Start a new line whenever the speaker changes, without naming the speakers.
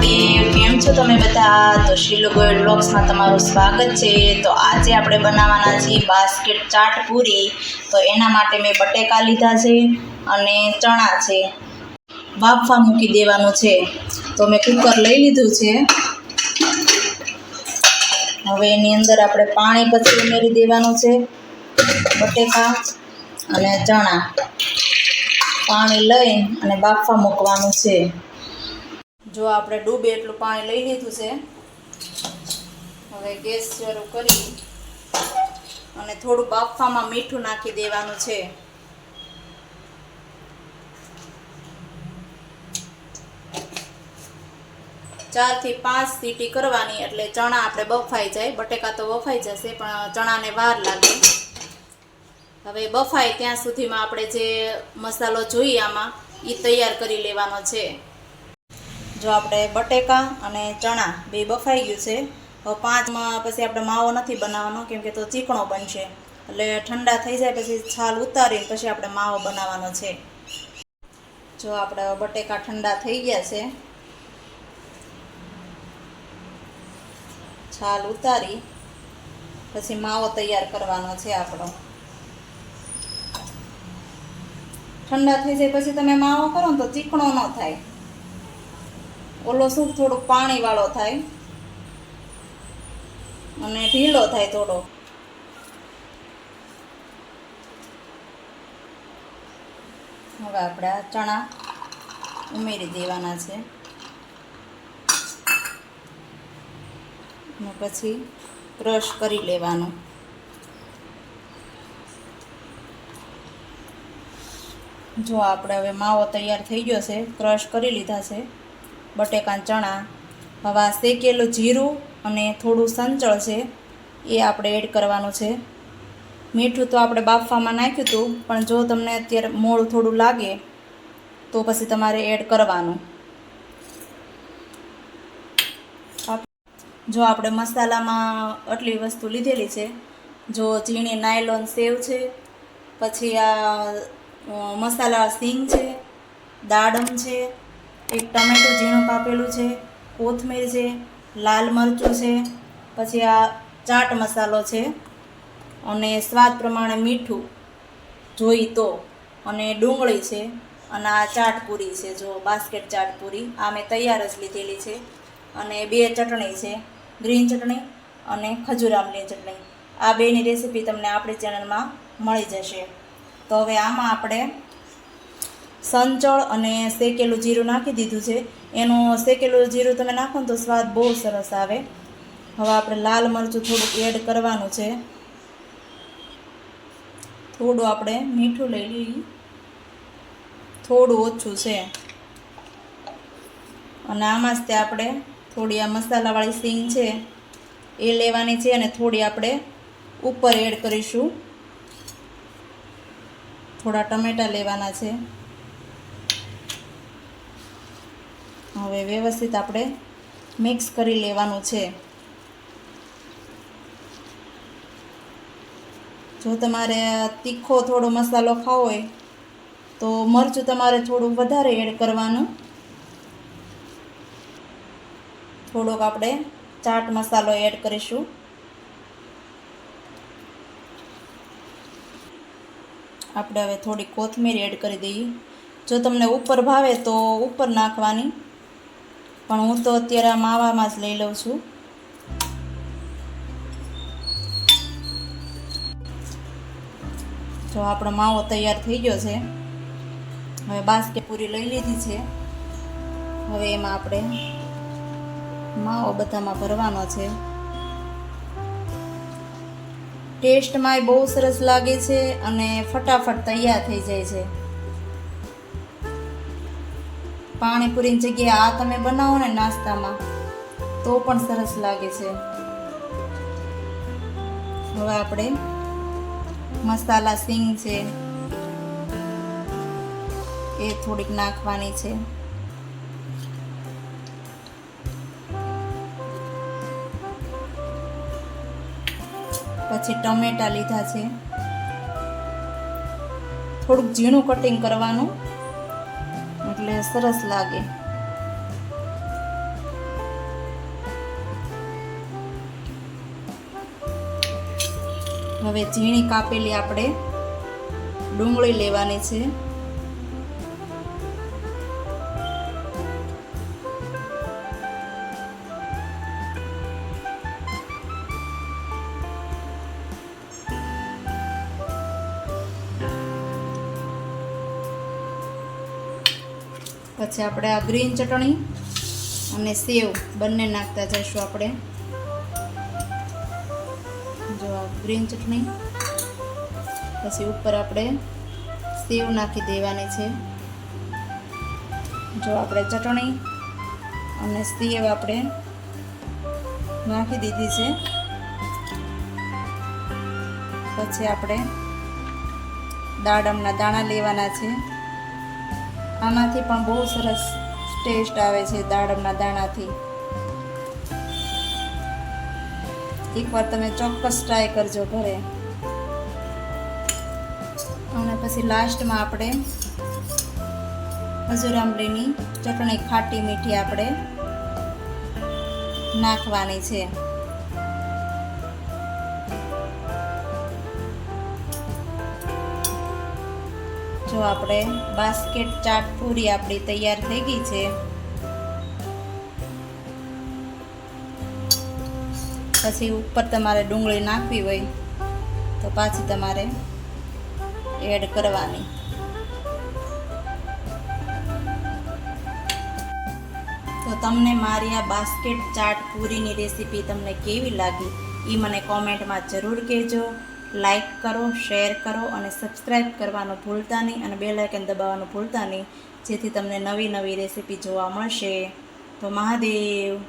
મહાદેવ કેમ છો, તમે બધા. તો શીલો ગોયલ બ્લોગ્સમાં તમારું સ્વાગત છે. તો આજે આપણે બનાવવાના છીએ બાસ્કેટ ચાટ પૂરી. તો એના માટે મેં બટેકા લીધા છે અને ચણા છે. બાફવા મૂકી દેવાનું છે. તો મેં કુકર લઈ લીધું છે. હવે એની અંદર આપણે પાણી પછી ઉમેરી દેવાનું છે. બટેકા અને ચણા. પાણી લઈ અને બાફવા મૂકવાનું છે. જો આપણે ડૂબે એટલું પાણી લઈ લીધું છે, હવે ગેસ શરૂ કરી અને થોડું બાફવામાં મીઠું નાખી દેવાનું છે. ચારથી પાંચ સીટી કરવાની એટલે ચણા આપણે બફાઈ જાય, બટેકા તો બફાઈ જશે, પણ ચણાને વાર લાગે. હવે બફાય ત્યાં સુધીમાં આપણે જે મસાલો જોઈએ આમાં એ તૈયાર કરી લેવાનો છે. જો આપણે બટેકા અને ચણા બે બફાઈ ગયું છે પાંચમાં પછી આપણે માવો નથી બનાવવાનો, કેમ કે તો ચીકણો બનશે. એટલે ઠંડા થઈ જાય પછી છાલ ઉતારીને પછી આપણે માવો બનાવવાનો છે. જો આપણે બટેકા ઠંડા થઈ ગયા છે, છાલ ઉતારી, પછી માવો તૈયાર કરવાનો છે આપણો. ઠંડા થઈ જાય પછી તમે માવો કરો ને તો ચીકણો ન થાય. ઓલો શું થોડોક પાણીવાળો થાય? અને ઢીલો થાય થોડો. હવે આપણે આ ચણા ઉમેરી દેવાના છે. અને પછી ક્રશ કરી લેવાનું. જો આપણે હવે માવો તૈયાર થઈ ગયો છે ક્રશ કરી લીધા છે. બટેકા ચણા, હવા શેકેલું જીરું અને થોડું સંચળ છે, એ આપણે એડ કરવાનું છે. મીઠું તો આપણે બાફવામાં નાખ્યું હતું, પણ જો તમને અત્યારે મોળું થોડું લાગે, તો પછી તમારે એડ કરવાનું. જો આપણે મસાલામાં આટલી વસ્તુ લીધેલી છે, જો ઝીણી નાયલોન સેવ છે, પછી આ મસાલા સિંગ છે, દાડમ છે એક ટમેટું ઝીણું કાપેલું છે, કોથમીર છે, લાલ મરચું છે, પછી આ ચાટ મસાલો છે. અને સ્વાદ પ્રમાણે મીઠું જોઈ તો, અને ડુંગળી છે, અને આ ચાટ પૂરી છે, જો બાસ્કેટ ચાટ પૂરી. આ મેં તૈયાર જ લીધેલી છે. અને બે ચટણી છે, ગ્રીન ચટણી અને ખજૂર ચટણી. આ બેની રેસીપી તમને આપણી ચેનલમાં મળી જશે. તો હવે આમાં આપણે સંચળ અને શેકેલું જીરું નાખી દીધું છે. એનું શેકેલું જીરું તમે નાખો ને તો સ્વાદ બહુ સરસ આવે. હવે આપણે લાલ મરચું થોડુંક એડ કરવાનું છે. થોડું આપણે મીઠું લઈ લઈએ. થોડું ઓછું છે. અને આમાં જ તે આપણે થોડી આ મસાલાવાળી સીંગ છે એ લેવાની છે અને થોડી આપણે ઉપર એડ કરીશું. થોડા ટમેટાં લેવાના છે. હવે વ્યવસ્થિત આપણે મિક્સ કરી લેવાનું છે. જો તમારે તીખો થોડો મસાલો ખાવો હોય, તો મરચું તમારે થોડું વધારે એડ કરવાનું. થોડોક આપણે ચાટ મસાલો એડ કરીશું. આપણે હવે થોડી કોથમીર એડ કરી દઈએ. જો તમને ઉપર ભાવે તો ઉપર નાખવાની. પણ હું તો અત્યારે આ માવામાં જ લઈ લઉં છું. જો આપણો માવો તૈયાર થઈ ગયો છે. હવે બાસ્કેટ પૂરી લઈ લીધી છે. હવે એમાં આપણે માવો બધામાં ભરવાનો છે. ટેસ્ટમાંય બહુ સરસ લાગે છે અને ફટાફટ તૈયાર થઈ જાય છે. પાણીપુરીની જગ્યાએ આ તમે બનાવો ને નાસ્તામાં, તો પણ સરસ લાગે છે. હવે આપણે મસાલા સિંગ છે, એ થોડીક નાખવાની છે. પછી ટમેટા લીધા છે. થોડુંક ઝીણું કટિંગ કરવાનું. એટલે સરસ લાગે. હવે ઝીણી કાપેલી આપણે ડુંગળી લેવાની છે. પછી આપણે આ ગ્રીન ચટણી અને સેવ બંને નાખતા જઈશું આપણે. જો ગ્રીન ચટણી. પછી ઉપર આપણે સેવ નાખી દેવાની છે. જો આપણે ચટણી અને સેવ આપણે નાખી દીધી છે. પછી આપણે દાડમના દાણા લેવાના છે. આનાથી પણ બહુ સરસ ટેસ્ટ આવે છે દાડમના દાણાથી. એકવાર તમે ચોક્કસ ટ્રાય કરજો ઘરે. અને પછી લાસ્ટમાં આપણે ખજૂર આંબલીની ચટણી ખાટી મીઠી આપણે નાખવાની છે. જો આપણે બાસ્કેટ ચાટ પૂરી આપણી તૈયાર થઈ ગઈ છે. પછી ઉપર તમારે ડુંગળી નાખવી હોય તો પાછી તમારે એડ કરવાની. તો તમને મારી આ બાસ્કેટ ચાટ પૂરીની રેસીપી તમને કેવી લાગી એ મને કોમેન્ટમાં જરૂર કહેજો. લાઈક કરો, શેર કરો અને સબસ્ક્રાઈબ કરવાનું ભૂલતા નહીં અને બેલ આઇકન દબાવવાનું ભૂલતા નહીં, જેથી તમને નવી નવી રેસીપી જોવા મળશે. તો મહાદેવ!